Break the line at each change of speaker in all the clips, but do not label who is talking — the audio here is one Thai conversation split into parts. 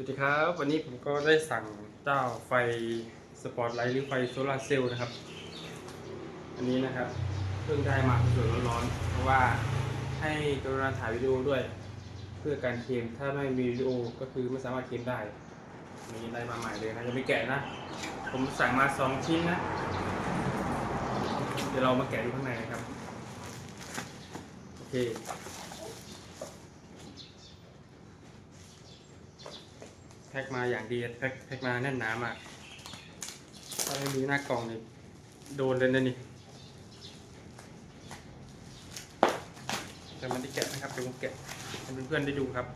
สวัสดีครับ วันนี้ผมก็ได้สั่งเจ้าไฟสปอตไลท์หรือไฟโซลาร์เซลล์นะครับ อันนี้นะครับเพิ่งได้มาสดๆร้อนๆเพราะว่าให้กรุณาถ่ายวิดีโอด้วย เพื่อการเคลมถ้าไม่มีวิดีโอก็คือไม่สามารถเคลมได้อันนี้ได้มาใหม่เลยนะยังไม่แกะนะ ผมสั่งมาสองชิ้นนะ เดี๋ยวเรามาแกะดูข้างในนะครับ โอเค แพ็คมาอย่างดีแพ็คแพ็คมาแน่นหนามากถ้าไม่มีหน้ากล่องนี่โดนเลยนะนี่แต่มันได้แกะนะครับเดี๋ยวผมแกะให้เพื่อนๆได้ดูครับ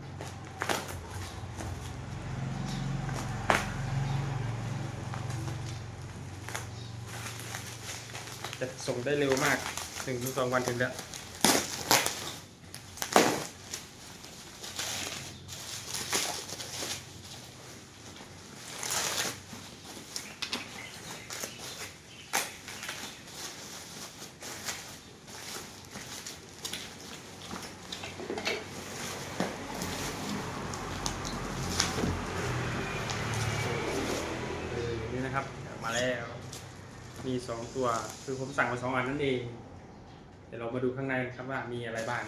จะส่งได้เร็วมากหนึ่งถึงสองวันถึงแล้ว เออนี่นะครับมา แล้ว มีสองตัว คือผมสั่งมาสองอันนั่นเอง เดี๋ยวเรามาดูข้างในนะครับว่ามีอะไรบ้าง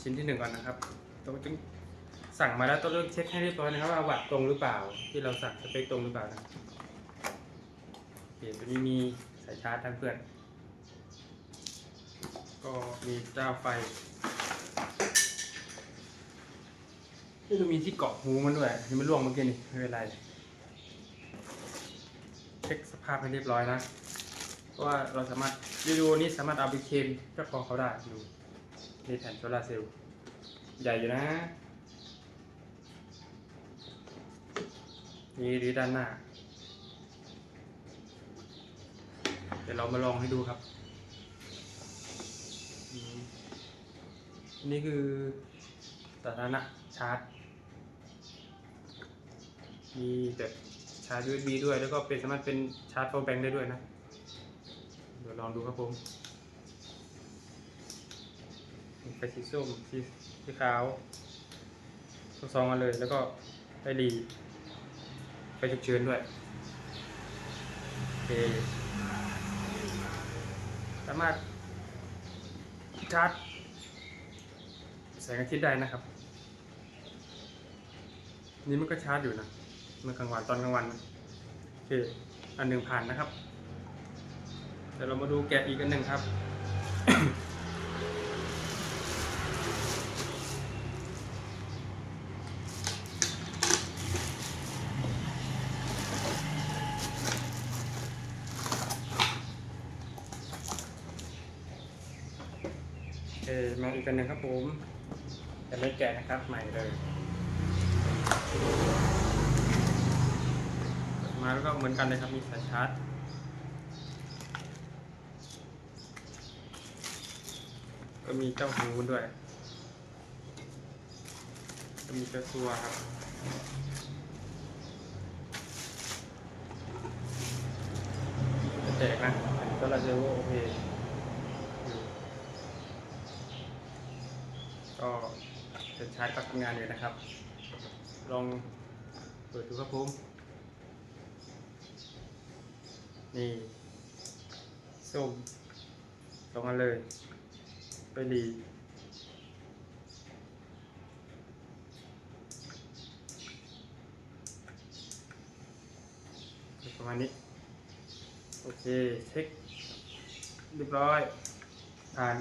ชิ้นที่หนึ่งก่อนนะครับต้องต้องสั่งมาแล้วต้องเริ่มเช็คให้เรียบร้อยนะครับว่าวัดตรงหรือเปล่า ที่เราสั่งสเปคตรงหรือเปล่านะโอเคตัวนี้มีสายชาร์จทั้งเพื่อน ก็มีเจ้าไฟนี่จะมีที่เกาะหูมันด้วยนี่มันร่วงเมื่อกี้นี่ไม่เป็นไร ช็คสภาพให้เรียบร้อยนะ เพราะว่าเราสามารถวิดีโอนี้สามารถเอาไปเคลมเจ้าของเขาได้ดูนี่แผ่นโซลาร์เซลล์ใหญ่อยู่นะ นี่ดีด้านหน้า เดี๋ยวเรามาลองให้ดูครับ นี่คือสาธารณะชาร์จ มีแบบาร์จ USB ด้วย แล้วก็เป็นสามารถเป็นชาร์จ power bank ได้ด้วยนะ เดี๋ยวลองดูครับผมไฟสีส้มสีสีขาวทั้งสองมาเลย แล้วก็ไฟหลีไฟฉุกเฉินด้วย โอเค สามารถชาร์จแสงอาทิตย์ได้นะครับ นี่มันก็ชาร์จอยู่นะ เมื่อกลางวันตอนกลางวันโอเคอันหนึ่งผ่านนะครับเดี๋ยวเรามาดูแกะอีกอันหนึ่งครับโอเคมาอีกอันหนึ่งครับผมแต่ไม่แกะนะครับใหม่เลย มาแล้วก็เหมือนกันเลยครับมีสายชาร์จก็มีเจ้าหูด้วยก็มีเจ้าตัวครับจะแตกนะก็เราจะว่าโอเคอยู่ก็เป็นชาร์จก็ทำงานอยู่นะครับ ลองเปิดดูครับผม นี่ส้มลงมาเลย ไปดีประมาณนี้ โอเค เช็คเรียบร้อยผ่าน